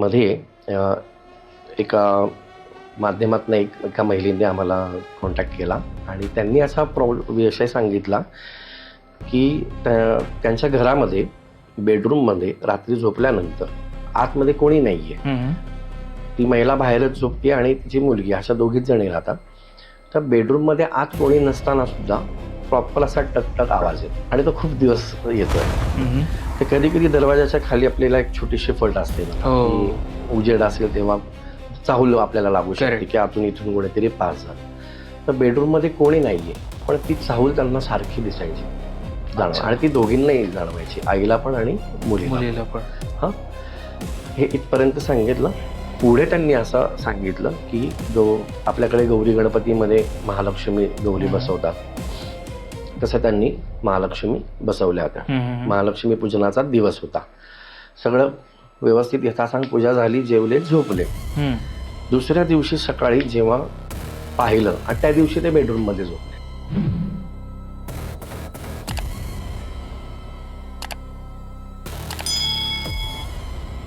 मध्ये एका माध्यमातून एक एका महिलेने आम्हाला कॉन्टॅक्ट केला आणि त्यांनी असा प्रॉ विषय सांगितला की त्या त्यांच्या घरामध्ये बेडरूममध्ये रात्री झोपल्यानंतर आतमध्ये कोणी नाही आहे. ती महिला बाहेरच झोपते आणि तिची मुलगी अशा दोघीच जणी राहतात तर बेडरूममध्ये आत कोणी नसताना सुद्धा प्रॉपर असा टकटक आवाज येतो आणि तो खूप दिवस येतोय. तर कधी कधी दरवाजाच्या खाली आपल्याला एक छोटीशी फट असते हो. उजेड असेल तेव्हा चाहूल आपल्याला लागू शकते. की आतून इथून कुठेतरी पास झालं तर बेडरूममध्ये कोणी नाहीये पण ती चाहूल त्यांना सारखी दिसायची जाणव. आणि ती दोघींनाही जाणवायची आईला पण आणि मुलीला मुलीला पण हां हे इथपर्यंत सांगितलं पुढे त्यांनी असं सांगितलं की जो आपल्याकडे गौरी गणपतीमध्ये महालक्ष्मी गौरी. बसवतात तसं त्यांनी महालक्ष्मी बसवल्या होत्या. महालक्ष्मी पूजनाचा दिवस होता सगळं व्यवस्थित यथासांग पूजा झाली जेवले झोपले. दुसऱ्या दिवशी सकाळी जेव्हा पाहिलं आणि त्या दिवशी ते बेडरूममध्ये झोपले